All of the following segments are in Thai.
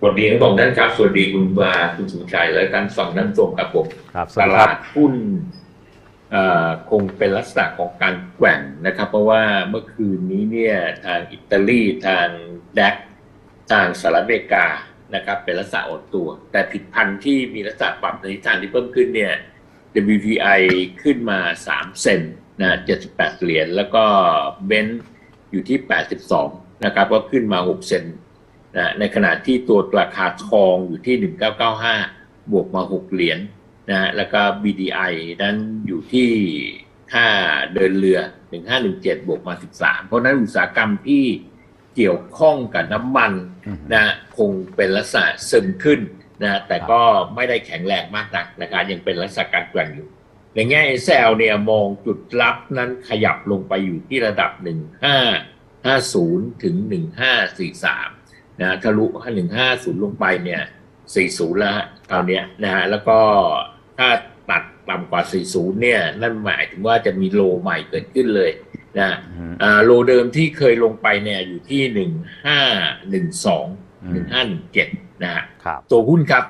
สวัสดีทั้งสองท่านครับ สวัสดีคุณวาคุณสุชัยและการฟังท่านชมครับผมครับสตวัสดีคลารับดหุ้นเอ่อคงเป็นลักษณะของการแกว่งนะครับ เพราะว่าเมื่อคืนนี้เนี่ยทางอิตาลีทางแดกทางสหรัฐอเมริกานะครับ เป็นลักษณะอ่อนตัว แต่ผิดพันธุ์ที่มีลักษณะปรับในทิศทางที่เพิ่มขึ้นเนี่ย WPI ขึ้นมา 3 เซนนะ78 เหรียญแล้วก็เบนซ์อยู่ที่ 82 นะครับ ก็ขึ้นมา 6 เซน นะในขณะที่ตัวราคาทองอยู่ที่ 1995 บวกมา 6 เหรียญนะแล้วก็ BDI นั้นอยู่ที่ค่าเดินเรือ 1517 บวกมา 13 เพราะฉะนั้นอุตสาหกรรมที่เกี่ยวข้องกับน้ำมันอืมนะคงเป็นลักษณะซึมขึ้นนะแต่ก็ไม่ได้แข็งแรงมากนักนะครับยังเป็นลักษณะการแกว่งอยู่ในแง่ SL เนี่ยมองจุดรับนั้นขยับลงไปอยู่ที่ระดับ 1550 ถึง 1543 นะทะลุ1550ลงไปเนี่ย40แล้วฮะคราวเนี้ยนะฮะแล้วก็ถ้าตัดต่ำกว่า 40 เนี่ย นั่นหมายถึงว่าจะมีโลใหม่เกิดขึ้นเลยนะอืมอ่าโลเดิมที่เคยลงไปเนี่ยอยู่ที่หนึ่งห้าหนึ่งสองอืหนึ่มงห้าหนึ่งเจ็ดนะฮะครับตัวหุ้นครับ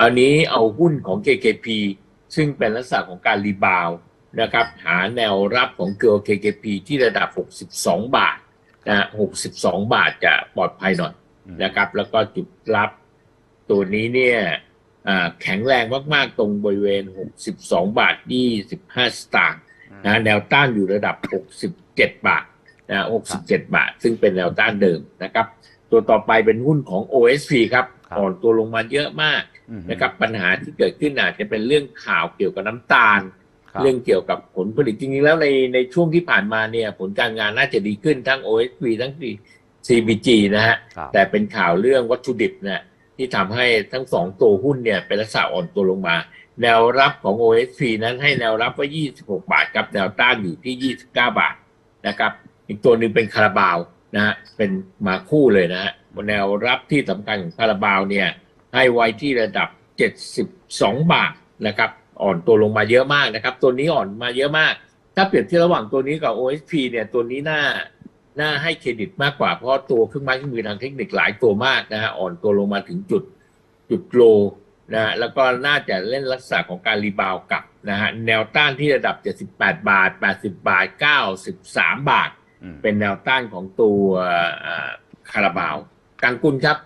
อันนี้เอาหุ้นของ KKP ซึ่งเป็นลักษณะของการรีบาวด์นะครับ หาแนวรับของเกล KKP ที่ระดับ 62 บาทนะฮะ62 บาทจะปลอดภัยหน่อยอืม นะครับ แล้วก็จุดรับตัวนี้เนี่ยอ่าแข็งแรงมากๆ ตรงบริเวณ 62 บาท 25 สตางค์นะแนวต้านอยู่ระดับ 67 บาทนะ67 บาท ซึ่งเป็นแนวต้านเดิมนะครับ ตัวต่อไปเป็นหุ้นของ OSP ครับครับอ่อนตัวลงมาเยอะมากอืมนะครับ ปัญหาที่เกิดขึ้นอาจจะเป็นเรื่องข่าวเกี่ยวกับน้ำตาลครับเรื่องเกี่ยวกับผลผลิตจริงๆแล้วในในช่วงที่ผ่านมาเนี่ย ผลการงานน่าจะดีขึ้นทั้ง OSP ทั้ง CBG นะฮะครับแต่เป็นข่าวเรื่องวัตถุดิบเนี่ยที่ทำให้ทั้งสองตัวหุ้นเนี่ยเป็นลักษณะอ่อนตัวลงมา แนวรับของ OSP นั้นให้แนวรับว่า26 บาทครับแนวต้านอยู่ที่ 29 บาทนะครับ อีกตัวหนึ่งเป็นคาราบาวนะฮะเป็นมาคู่เลยนะฮะแนวรับที่สำคัญของคาราบาวเนี่ยให้ไว้ที่ระดับ 72 บาทนะครับ อ่อนตัวลงมาเยอะมากนะครับ ตัวนี้อ่อนมาเยอะมาก ถ้าเปรียบเทียบระหว่างตัวนี้กับ OSP เนี่ยตัวนี้น่า น่าให้เครดิตมากกว่าเพราะตัวเครื่องไม้เครื่องมือทางเทคนิคหลายตัวมากนะฮะอ่อนตัวลงมาถึงจุดจุดโลนะฮะแล้วก็น่าจะเล่นลักษณะของการรีบาวด์กลับนะฮะแนวต้านที่ระดับ 78 บาท 80 บาท 93 บาทอืมเป็นแนวต้านของตัวเอ่อคาราบาวกังกุลครับ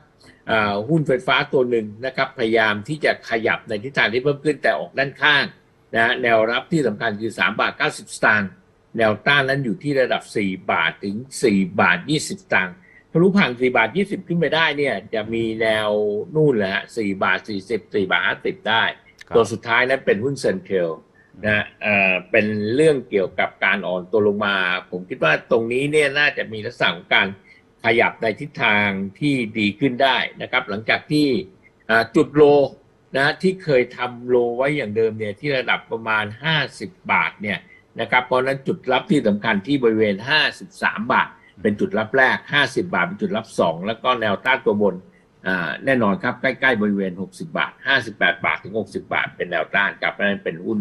เอ่อหุ้นไฟฟ้าตัวหนึ่งนะครับ พยายามที่จะขยับในทิศทางที่เพิ่มขึ้นแต่ออกด้านข้างนะฮะแนวรับที่สำคัญคือ 3 บาท 90 สตางค์ แนวต้านนั้นอยู่ที่ระดับ 4 บาทถึง 4 บาท 20สตางค์ทะลุผ่าน 4 บาท 20 ขึ้นไปได้เนี่ย จะมีแนวนู่นแหละฮะ4บาท 40 4 บาท 50 ได้ครับตัวสุดท้ายนั้นเป็นหุ้นเซนเทลนะเอ่อเป็นเรื่องเกี่ยวกับการอ่อนตัวลงมา ผมคิดว่าตรงนี้เนี่ยน่าจะมีลักษณะของการขยับในทิศทางที่ดีขึ้นได้นะครับ หลังจากที่อ่าจุดโลนะที่เคยทำโลไว้อย่างเดิมเนี่ยที่ระดับประมาณ 50 บาทเนี่ย นะครับเพราะฉะนั้นจุดรับที่สำคัญที่บริเวณ 53 บาท เป็นจุดรับแรก 50 บาท เป็นจุดรับ 2 แล้วก็แนวต้านตัวบนอ่าแน่นอนครับใกล้ๆบริเวณ 60 บาท 58 บาทถึง 60 บาท เป็นแนวต้านครับนั่นเป็นหุ้น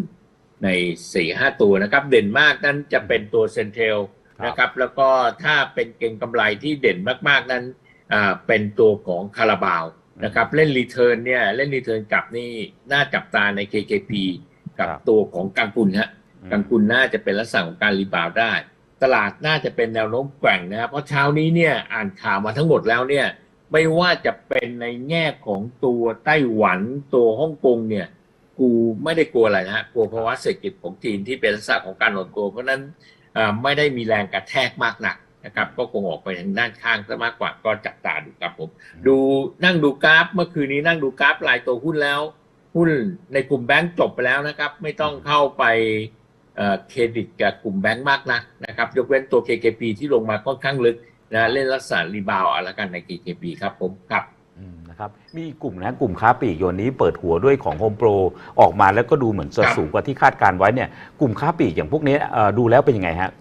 ใน4ี่ห้าตัวนะครับ เด่นมากนั้นจะเป็นตัวเซนเทลครับนะครับแล้วก็ถ้าเป็นเก่งกำไรที่เด่นมากๆนั้นอ่าเป็นตัวของคาราบาวนะครับเล่นรีเทิร์นเนี่ยเล่นรีเทิร์นกลับนี่น่าจับตาใน KKP กับครับตัวของกังกุลฮะ อืมกังกุลน่าจะเป็นลักษณะของการรีบาวด์ได้ ตลาดน่าจะเป็นแนวโน้มแกว่งนะครับเพราะเช้านี้เนี่ยอ่านข่าวมาทั้งหมดแล้วเนี่ยไม่ว่าจะเป็นในแง่ของตัวไต้หวันตัวฮ่องกงเนี่ย กูไม่ได้กลัวอะไรนะฮะกลัวภาวะเศรษฐกิจของจีนที่เป็นลักษณะของการหดตัว เพราะฉะนั้นอ่าไม่ได้มีแรงกระแทกมากนักนะครับ ก็คงออกไปทางด้านข้างซะมากกว่าก็จับตาดูครับผม ดูนั่งดูกราฟ เมื่อคืนนี้นั่งดูกราฟรายตัวหุ้นแล้ว หุ้นในกลุ่มแบงก์จบไปแล้วนะครับ ไม่ต้องเข้าไป เอ่อเครดิตกับกลุ่มแบงก์มากนักนะครับยกเว้นตัว KKP ที่ลงมาค่อนข้างลึกนะเล่นลักษณะรีบาวด์เอาละกันใน KKP ครับผมครับอืมนะครับมีกลุ่มนะกลุ่มค้าปลีกโยนนี้เปิดหัวด้วยของโฮมโปรออกมาแล้วก็ดูเหมือนจะครับสูงกว่าที่คาดการไว้เนี่ยกลุ่มค้าปลีกอย่างพวกนี้เอ่อดูแล้วเป็นยังไงฮะ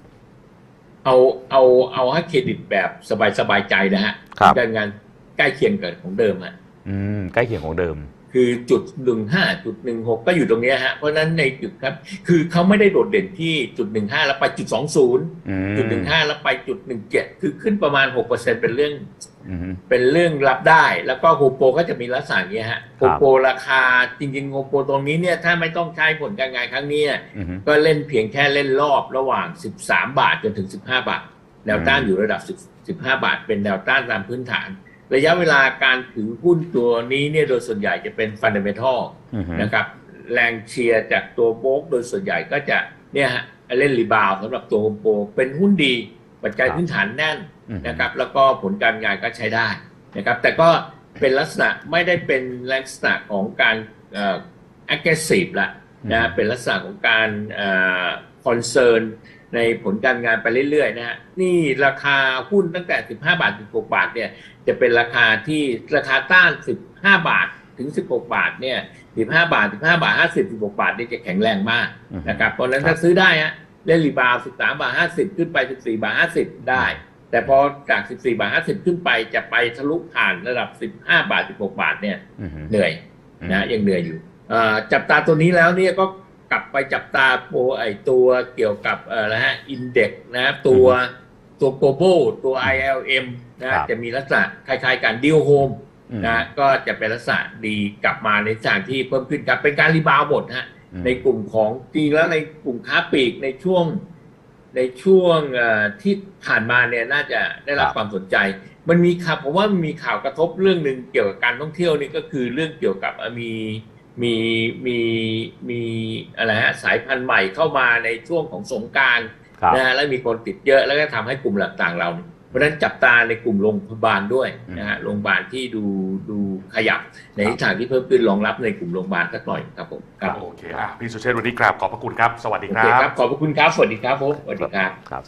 เอาเอาเอาให้เครดิตแบบสบายสบายๆใจนะฮะครับการงานใกล้เคียงกับของเดิมฮะอืมใกล้เคียงของเดิม คคือจุดหนึ่งห้าจุดหนึ่งหกก็อยู่ตรงเนี้ยฮะ เพราะฉะนั้นในจุดครับ คือเขาไม่ได้โดดเด่นที่จุดหนึ่งห้าแล้วไปจุดสองศูนย์อืมจุดหนึ่งห้าแล้วไปจุดหนึ่งเจ็ดคือขึ้นประมาณหกเปอร์เซ็นเป็นเรื่องอืมเป็นเรื่องรับได้ แล้วก็โฮโปก็จะมีลักษณะอย่างเงี้ยฮะโฮโปราคาจริงๆโฮโปตรงนี้เนี่ยถ้าไม่ต้องใช้ผลการงานครั้งนี้เนี่ยอืมก็เล่นเพียงแค่เล่นรอบระหว่าง13บาทจนถึง15บาทแนวต้านอยู่ระดับ10 15บาทเป็นแนวต้านตามพื้นฐาน ระยะเวลาการถือหุ้นตัวนี้เนี่ยโดยส่วนใหญ่จะเป็นฟันเดเมทัลอืมนะครับ แรงเชียร์จากตัวโบกโดยส่วนใหญ่ก็จะเนี่ยฮะเล่นรีบาวด์สำหรับตัวโฮมโปรเป็นหุ้นดี ปัจจัยพื้นฐานแน่นอืมนะครับ แล้วก็ผลการงานก็ใช้ได้นะครับ แต่ก็เป็นลักษณะไม่ได้เป็นลักษณะของการเอ่อ aggressive ละนะเป็นลักษณะของการคอนเซิร์นในผลการงานไปเรื่อยๆนะฮะนี่ราคาหุ้นตั้งแต่ 15 บาทถึง16บาทเนี่ย จะเป็นราคาที่ราคาต้าน 15 บาทถึง 16 บาทเนี่ย15 บาท 15 บาท 50 16 บาทนี่จะแข็งแรงมากอืมนะครับเพราะฉะนั้นครับถ้าซื้อได้ฮะเล่นรีบาวด์13 บาท 50 ขึ้นไป 14 บาท 50 ได้ แต่พอจาก 14 บาท 50 ขึ้นไปจะไปทะลุผ่านระดับ 15 บาท 16 บาทเนี่ยอืมเหนื่อยนะยังเหนื่อยอยู่เอ่อจับตาตัวนี้แล้วเนี่ยก็กลับไปจับตาโปรไอตัวเกี่ยวกับเอ่อนะฮะอินเด็กนะตัว ตัวโกลบอลตัว ILM นะครับจะมีลักษณะคล้ายๆกันดิวโฮมอืมนะก็จะเป็นลักษณะดีกลับมาในทางที่เพิ่มขึ้นครับเป็นการรีบาวด์หมดฮะอืมในกลุ่มของจริงแล้วในกลุ่มค้าปลีกในช่วงในช่วงเอ่อที่ผ่านมาเนี่ยน่าจะได้รับครับความสนใจ มันมีข่าวผมว่ามันมีข่าวกระทบเรื่องหนึ่งเกี่ยวกับการท่องเที่ยวนี่ก็คือเรื่องเกี่ยวกับเอ่อมีมีมีมีอะไรฮะสายพันธุ์ใหม่เข้ามาในช่วงของสงกรารครับ นะฮะแล้วมีคนติดเยอะแล้วก็ทำให้กลุ่มต่างๆเราเนี่ยเพราะฉะนั้นจับตาในกลุ่มโรงพยาบาลด้วยนะฮะโรงพยาบาลที่ดูดูขยับในทิศทางที่เพิ่มขึ้นรองรับในกลุ่มโรงพยาบาลสักหน่อยครับผมครับโอเคอะพี่สุเชษฐ์วันนี้กราบขอบพระคุณครับ สวัสดีโอครัเคบครับขอบพระคุณครับสวัสดีครับผมสวัสดีครับครับ